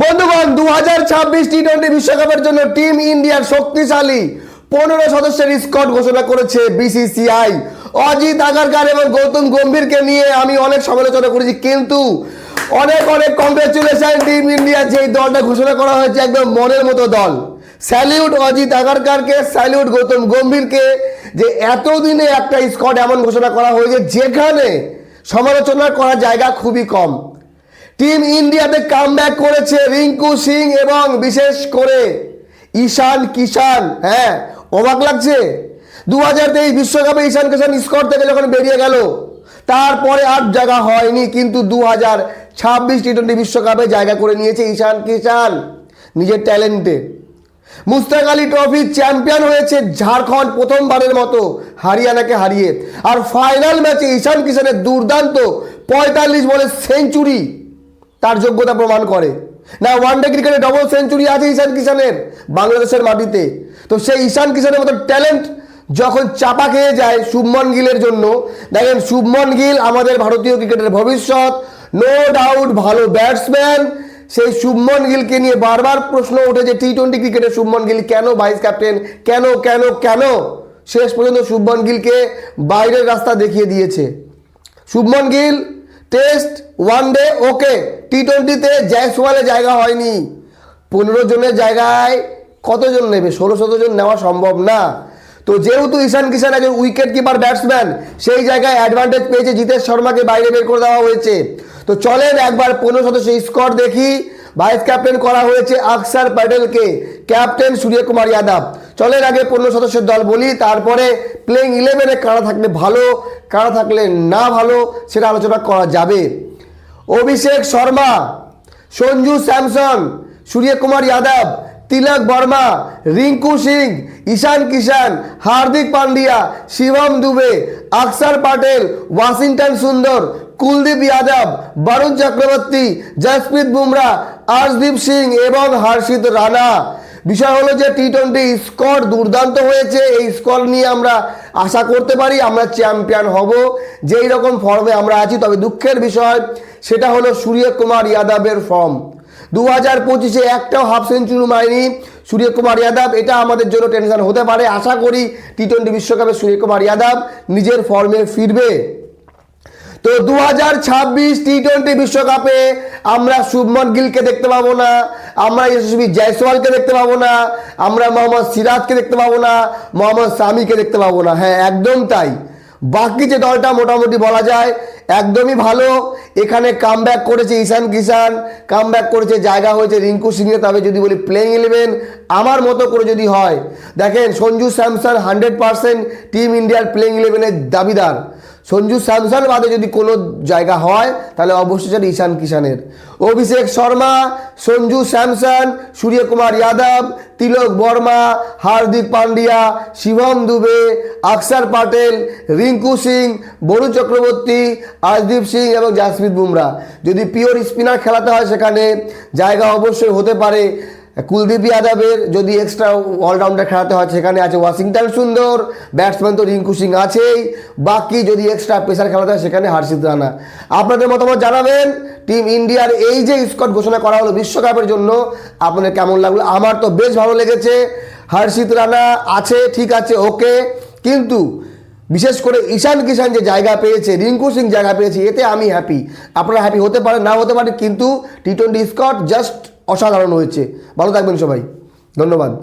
বন্ধুগণ দু হাজার ছাব্বিশ টি টোয়েন্টি বিশ্বকাপের জন্য টিম ইন্ডিয়ার শক্তিশালী পনেরো সদস্যের স্কট ঘোষণা করেছে বিসিসিআই। অজিত আগারকার এবং গৌতম গম্ভীরকে নিয়ে আমি অনেক সমালোচনা করেছি, কিন্তু অনেক অনেক কংগ্রেচুলেশন টিম ইন্ডিয়া যে দলটা ঘোষণা করা হয়েছে একদম মনের মতো দল। স্যালিউট অজিত আগারকারকে স্যালিউট গৌতম গম্ভীরকে যে এতদিনে একটা স্কট এমন ঘোষণা করা হয়েছে যেখানে সমালোচনা করার জায়গা খুবই কম। টিম ইন্ডিয়াতে কাম করেছে রিঙ্কু সিং এবং বিশেষ করে ঈশান কিষান হ্যাঁ অবাক লাগছে। দু হাজার তেইশ বিশ্বকাপে ঈশান কিষান স্কোর থেকে যখন বেরিয়ে গেল, তারপরে আর জায়গা হয়নি, কিন্তু দু হাজার ছাব্বিশ টি টোয়েন্টি বিশ্বকাপে জায়গা করে নিয়েছে ঈশান কিষান নিজের ট্যালেন্টে মুস্তাক আলী ট্রফি চ্যাম্পিয়ন হয়েছে ঝাড়খণ্ড প্রথমবারের মতো হারিয়ানাকে হারিয়ে। আর ফাইনাল ম্যাচে ঈশান কিষানের দুর্দান্ত পঁয়তাল্লিশ বলে সেঞ্চুরি তার যোগ্যতা প্রমাণ করে। না ওয়ানডে ক্রিকেটে ডবল সেঞ্চুরি আছে ঈশান কিষানের বাংলাদেশের মাটিতে। তো সেই ঈশান কিষানের মতো ট্যালেন্ট যখন চাপা খেয়ে যায় শুভমন গিলের জন্য, দেখেন শুভমন গিল আমাদের ভারতীয় ক্রিকেটের ভবিষ্যৎ নো ডাউট ভালো ব্যাটসম্যান সেই শুভমন গিলকে নিয়ে বারবার প্রশ্ন উঠেছে টি টোয়েন্টি ক্রিকেটে শুভমন গিল কেন ভাইস ক্যাপ্টেন কেন কেন কেন? শেষ পর্যন্ত শুভমন গিলকে বাইরের রাস্তা দেখিয়ে দিয়েছে। Shubman Gill test one day, okay. T টোয়েন্টিতে জয়সওয়ালে জায়গা হয়নি। পনেরো জনের জায়গায় কতজন নেবে? ষোলো জন নেওয়া সম্ভব না। তো যেহেতু ঈশান কিষান একজন উইকেট কিপার ব্যাটসম্যান সেই জায়গায় অ্যাডভান্টেজ পেয়েছে জিতেশ শর্মাকে, বাইরে বের করে দেওয়া হয়েছে। তো চলেন একবার পনেরো সদস্য স্কোর দেখি। ভাইস ক্যাপ্টেন করা হয়েছে আকসার প্যাটেলকে। ক্যাপ্টেন সূর্যকুমার যাদব। চলেন আগে পনেরো সদস্যের দল বলি, তারপরে প্লেইং ইলেভেনে কারা থাকলে ভালো, কারা থাকলে না ভালো সেটা আলোচনা করা যাবে। অভিষেক শর্মা, সঞ্জু স্যামসন, সূর্যকুমার যাদব, তিলক বর্মা, রিঙ্কু সিং, ঈশান কিষান হার্দিক পান্ডিয়া, শিবম দুবে, আকসার পাটেল, ওয়াশিংটন সুন্দর, কুলদীপ যাদব, বরুণ চক্রবর্তী, জসপ্রীত বুমরা, আর্শদীপ সিং এবং হর্ষিত রানা। বিষয় হলো যে টি টোয়েন্টি স্কোর দুর্দান্ত হয়েছে, এই স্কোর নিয়ে আমরা আশা করতে পারি আমরা চ্যাম্পিয়ন হব, যেই রকম ফর্মে আমরা আছি। তবে দুঃখের বিষয়, সেটা হলো সূর্যকুমার যাদবের ফর্ম দু হাজার পঁচিশে একটাও হাফ সেঞ্চুরি মারেনি সূর্যকুমার যাদব, এটা আমাদের জন্য টেনশন হতে পারে। আশা করি টি টোয়েন্টি বিশ্বকাপে সূর্যকুমার যাদব নিজের ফর্মে ফিরবে। দু হাজার ছাব্বিশ টি টোয়েন্টি বিশ্বকাপে আমরা শুভমন গিলকে দেখতে পাবো না, আমরা যশস্বী জয়সওয়ালকে দেখতে পাবো না, আমরা মোহাম্মদ সিরাজকে দেখতে পাবো না, মোহাম্মদ সামিকে দেখতে পাবো না। হ্যাঁ একদম তাই। বাকি যে দলটা মোটামুটি বলা যায় একদমই ভালো। এখানে কাম করেছে ঈশান কিষান কাম করেছে জায়গা হয়েছে রিঙ্কু সিংয়ে। তবে যদি বলি প্লেইং ইলেভেন আমার মতো করে যদি হয়, দেখেন Sanju Samson hundred percent team ইন্ডিয়ার প্লেইং ইলেভেনের দাবিদার। সঞ্জু স্যামসন বাদে যদি কোনো জায়গা হয়, তাহলে অবশ্যই সেটা ঈশান কিষানের অভিষেক শর্মা, সঞ্জু স্যামসন, সূর্যকুমার যাদব, তিলক বর্মা, হার্দিক পান্ডিয়া, শিবম দুবে, আকসার পাটেল, রিঙ্কু সিং বরুণ চক্রবর্তী, আজদীপ সিং এবং জাসপ্রীত বুমরা। যদি পিওর স্পিনার খেলাতে হয় সেখানে জায়গা অবশ্যই হতে পারে কুলদীপ যাদবের যদি এক্সট্রা অলরাউন্ডার খেলাতে হয়, সেখানে আছে ওয়াশিংটন সুন্দর ব্যাটসম্যান তো রিঙ্কু সিং আছেই। বাকি যদি এক্সট্রা প্রেসার খেলাতে হয়, সেখানে হার্ষিত রানা। আপনাদের মতামত জানাবেন। টিম ইন্ডিয়ার এই যে স্কট ঘোষণা করা হলো বিশ্বকাপের জন্য, আপনাদের কেমন লাগল? আমার তো বেশ ভালো লেগেছে। হর্ষিত রানা আছে, ঠিক আছে ওকে কিন্তু বিশেষ করে ঈশান কিষান যে জায়গা পেয়েছে, রিঙ্কু সিং জায়গা পেয়েছে, এতে আমি হ্যাপি আপনারা হ্যাপি হতে পারে না হতে পারে কিন্তু টি টোয়েন্টি স্কট জাস্ট অসাধারণ হয়েছে। ভালো থাকবেন সবাই। ধন্যবাদ।